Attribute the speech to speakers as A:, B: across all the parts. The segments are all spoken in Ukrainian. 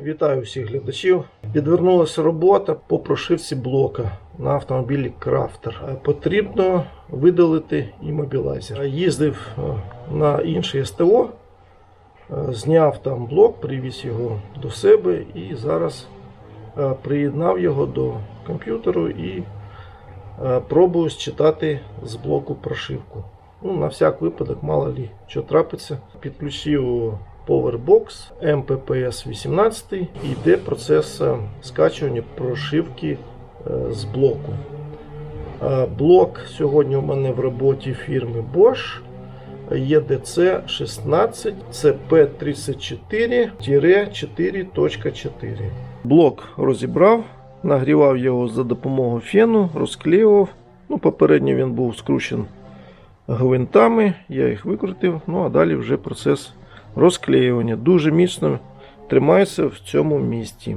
A: Вітаю всіх глядачів. Підвернулася робота по прошивці блока на автомобілі Крафтер. Е, Потрібно видалити іммобілайзер. Е, Їздив е, на інше СТО, зняв там блок, привіз його до себе і зараз приєднав його до комп'ютеру і пробую считати з блоку прошивку. Ну, на всяк випадок, мало ли що трапиться. Підключив Powerbox MPPS 18 і йде процес е, скачування прошивки е, з блоку. Е, Блок сьогодні у мене в роботі фірми Bosch EDC 16 CP34-4.4. Блок розібрав, нагрівав його за допомогою фену, розклеював. Ну, попередньо він був скручений гвинтами, я їх викрутив, ну а далі вже процес розклеювання. Дуже міцно тримається в цьому місці.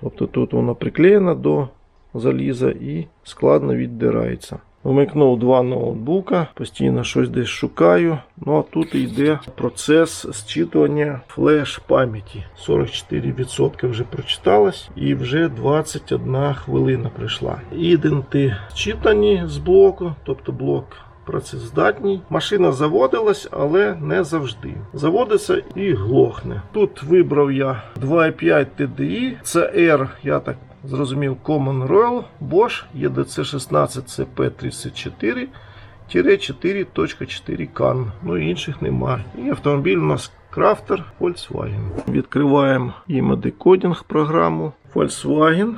A: Тобто тут воно приклеєно до заліза і складно віддирається. Вмикнув два ноутбука, постійно щось десь шукаю. Ну а тут йде процес зчитування флеш пам'яті. 44% вже прочиталось і вже 21 хвилина прийшла. Іденти зчитані з блоку, тобто блок працездатній. Машина заводилась, але не завжди. Заводиться і глохне. Тут вибрав я 2.5 TDI, це R, я так зрозумів, Common Royal, Bosch, EDC 16 CP34. 4.4 CAN. Ну і інших немає. І автомобіль у нас Crafter Volkswagen. Відкриваємо імодекодінг програму Volkswagen.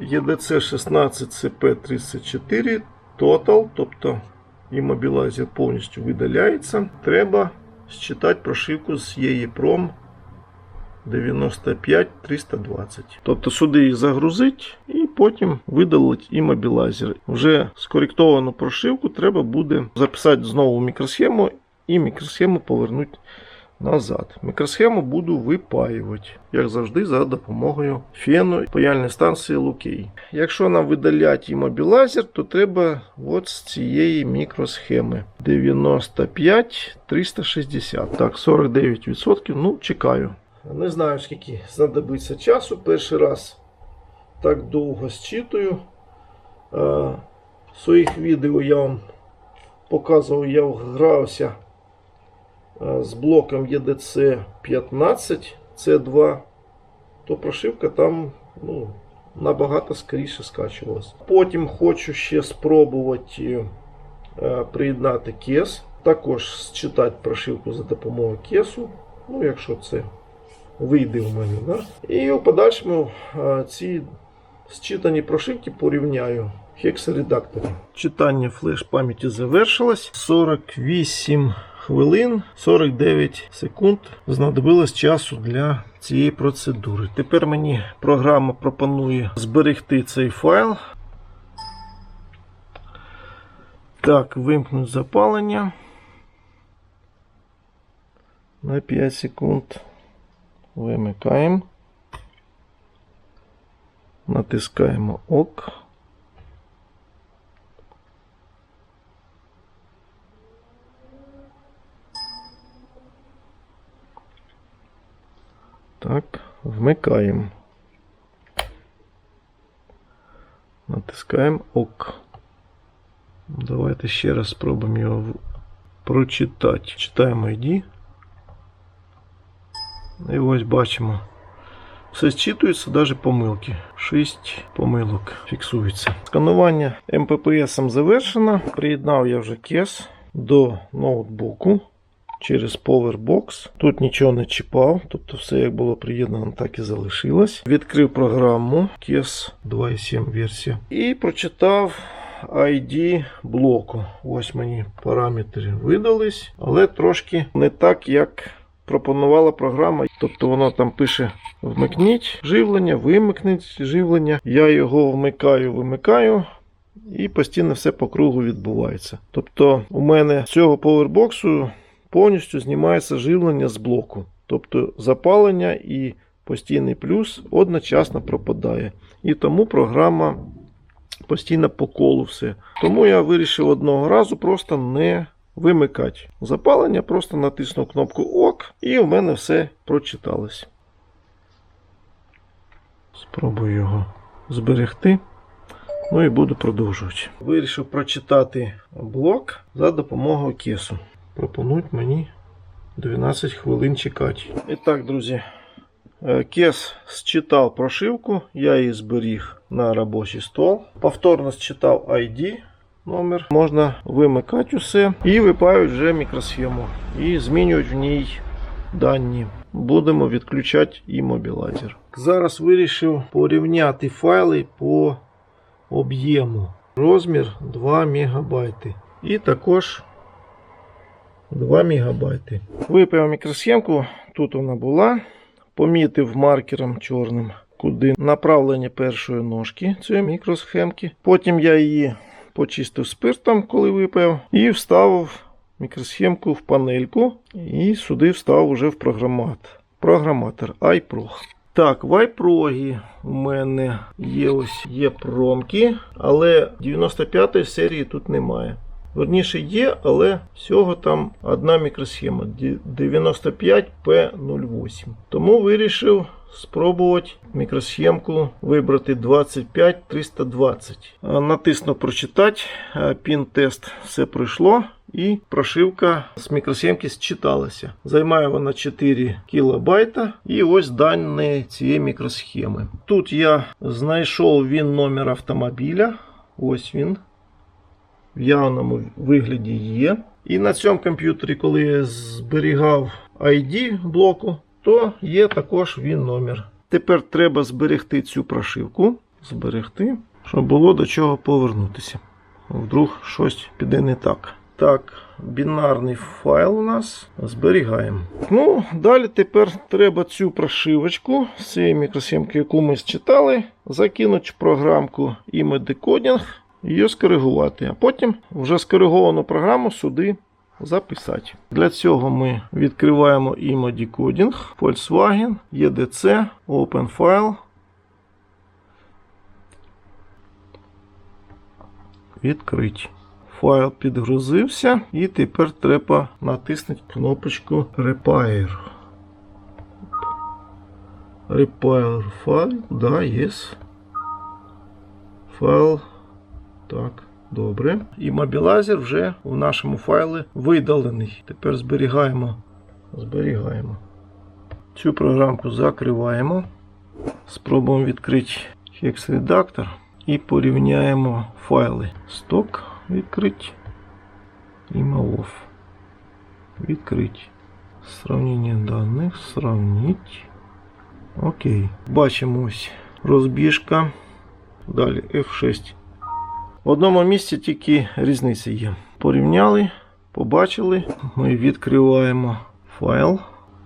A: EDC 16 CP34 Total, тобто іммобілайзер повністю видаляється. Треба считати прошивку з EEPROM 95320. Тобто сюди її загрузить і потім видалить іммобілайзер. Вже скоректовану прошивку треба буде записати знову в мікросхему і мікросхему повернути назад. Мікросхему буду випаювати, як завжди, за допомогою фену паяльної станції Лукей. Якщо нам видалять іммобілайзер, то треба от з цієї мікросхеми 95 360. Так, 49%. Ну, чекаю. Не знаю, скільки знадобиться часу. Перший раз так довго зчитую. Е, своїх відео я вам показував, я грався з блоком EDC 15 C2, то прошивка там ну, набагато скоріше скачувалась. Потім хочу ще спробувати е, приєднати кес. Також зчитати прошивку за допомогою кесу. Ну, якщо це вийде у мене. Да? І у подальшому е, ці зчитані прошивки порівняю в хексаредакторі. Читання флеш пам'яті завершилось. 48 хвилин 49 секунд знадобилось часу для цієї процедури. Тепер мені програма пропонує зберегти цей файл. Так, вимкнуть запалення на 5 секунд. Вимикаємо. Натискаємо ОК. Так, вмикаємо. Натискаємо ОК. Давайте ще раз спробуємо його прочитати. Читаємо ID. І ось бачимо. Все зчитується, навіть помилки. 6 помилок фіксується. Сканування МППС завершено. Приєднав я вже кес до ноутбуку через Powerbox. Тут нічого не чіпав, тобто все як було приєднано, так і залишилось. Відкрив програму KES 2.7 версія і прочитав ID блоку. Ось мені параметри видались, але трошки не так, як пропонувала програма. Тобто воно там пише вмикніть живлення, вимикніть живлення. Я його вмикаю, вимикаю. І постійно все по кругу відбувається. Тобто, у мене з цього повербоксу повністю знімається живлення з блоку. Тобто запалення і постійний плюс одночасно пропадає. І тому програма постійно по колу все. Тому я вирішив одного разу просто не вимикати запалення, просто натиснув кнопку ОК, і у мене все прочиталось. Спробую його зберегти. Ну і буду продовжувати. Вирішив прочитати блок за допомогою кесу. Пропонують мені 12 хвилин чекати. І так, друзі, е, кес считав прошивку, я її зберіг на робочий стол. Повторно считав ID номер. Можна вимикати усе і випають вже мікросхему. І змінюють в ній дані. Будемо відключати і мобілайзер. Зараз вирішив порівняти файли по об'єму. Розмір 2 МБ. І також 2 МБ. Випав мікросхемку, тут вона була. Помітив маркером чорним, куди направлення першої ножки цієї мікросхемки. Потім я її почистив спиртом, коли випав, і вставив мікросхемку в панельку. І сюди вставив вже в програматор. Програматор iPro. Так, в iPro у мене є ось є промки, але 95-ї серії тут немає. Верніше є, але всього там одна мікросхема 95P08. Тому вирішив спробувати мікросхемку вибрати 25320. А, Натисну прочитати, пін-тест все пройшло. І прошивка з мікросхемки считалася. Займає вона 4 кБ. І ось дані цієї мікросхеми. Тут я знайшов він номер автомобіля. Ось він. В явному вигляді є. І на цьому комп'ютері, коли я зберігав ID блоку, то є також він номер. Тепер треба зберегти цю прошивку. Зберегти, щоб було до чого повернутися. Вдруг щось піде не так. Так, бінарний файл у нас зберігаємо. Ну, далі тепер треба цю прошивочку з цієї мікросхемки, яку ми считали, закинути в програмку імедекодінг, її скоригувати, а потім вже скориговану програму сюди записати. Для цього ми відкриваємо імедекодінг, Volkswagen, EDC, Open File. Відкрити. Файл підгрузився, і тепер треба натиснути кнопочку Repair. Repair файл, да, yes. Файл. Так, добре. І мобілайзер вже у нашому файлі видалений. Тепер зберігаємо. Зберігаємо. Цю програмку закриваємо. Спробуємо відкрити Hex-редактор і порівняємо файли. Сток відкрити. І off. Відкрити. Сравнення даних. Сравніть. Окей. Бачимо ось розбіжка. Далі F6. В одному місці тільки різниця є. Порівняли, побачили. Ми відкриваємо файл.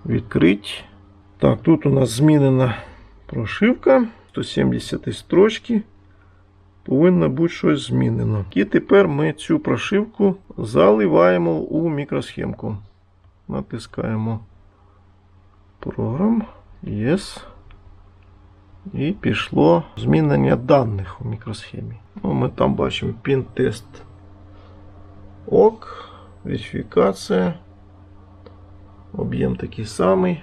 A: Відкрити. Так, тут у нас змінена прошивка. 170 строчки повинно бути щось змінено. І тепер ми цю прошивку заливаємо у мікросхемку. Натискаємо програм. Yes. І пішло змінення даних у мікросхемі. Ну, Ми там бачимо пін-тест ок, верифікація. Об'єм такий самий.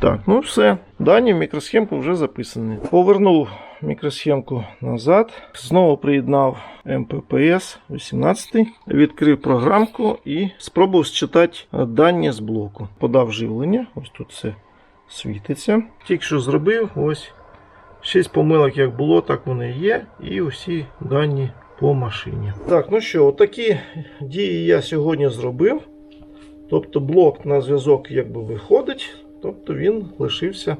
A: Так, ну все. Дані в мікросхемку вже записані. Повернув мікросхемку назад. Знову приєднав MPPS 18, відкрив програмку і спробував считати дані з блоку. Подав живлення. Ось тут все світиться. Тільки що зробив, ось 6 помилок, як було, так вони є. І усі дані по машині. Так, ну що, отакі дії я сьогодні зробив. Тобто блок на зв'язок якби виходить, тобто він лишився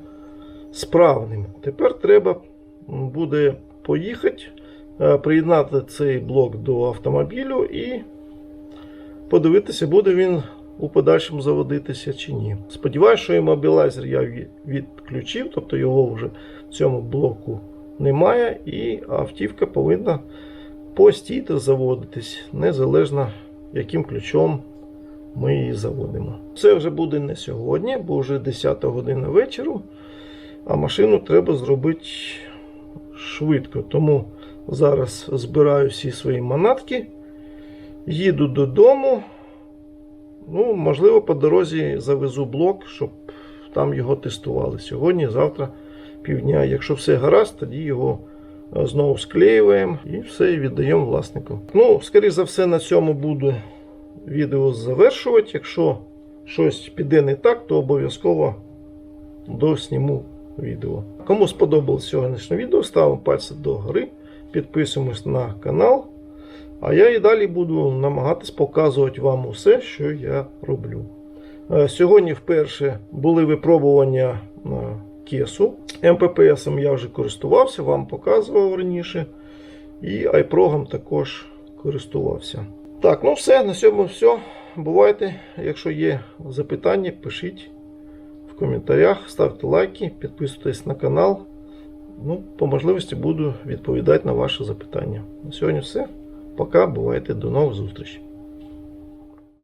A: справним. Тепер треба буде поїхати, е, приєднати цей блок до автомобілю і подивитися, буде він у подальшому заводитися чи ні. Сподіваюся, що іммобілайзер я відключив, тобто його вже в цьому блоку немає, і автівка повинна постійно заводитись, незалежно яким ключом ми її заводимо. Це вже буде не сьогодні, бо вже 10 година вечора, а машину треба зробити швидко. Тому зараз збираю всі свої манатки, їду додому. Ну, можливо, по дорозі завезу блок, щоб там його тестували. Сьогодні, завтра півдня. Якщо все гаразд, тоді його е, знову склеюємо і все віддаємо власнику. Ну, скоріше за все, на цьому буду відео завершувати. Якщо щось піде не так, то обов'язково досніму відео. Кому сподобалось сьогоднішнє відео, ставимо пальці догори, підписуємось на канал. А я і далі буду намагатись показувати вам усе, що я роблю. Е, Сьогодні вперше були випробування кесу. МППС я вже користувався, вам показував раніше. І iProgом також користувався. Так, ну все, на цьому все. Бувайте. Якщо є запитання, пишіть в коментарях, ставте лайки, підписуйтесь на канал. Ну, по можливості буду відповідати на ваші запитання. На сьогодні все. Пока, бувайте, до нових зустрічей.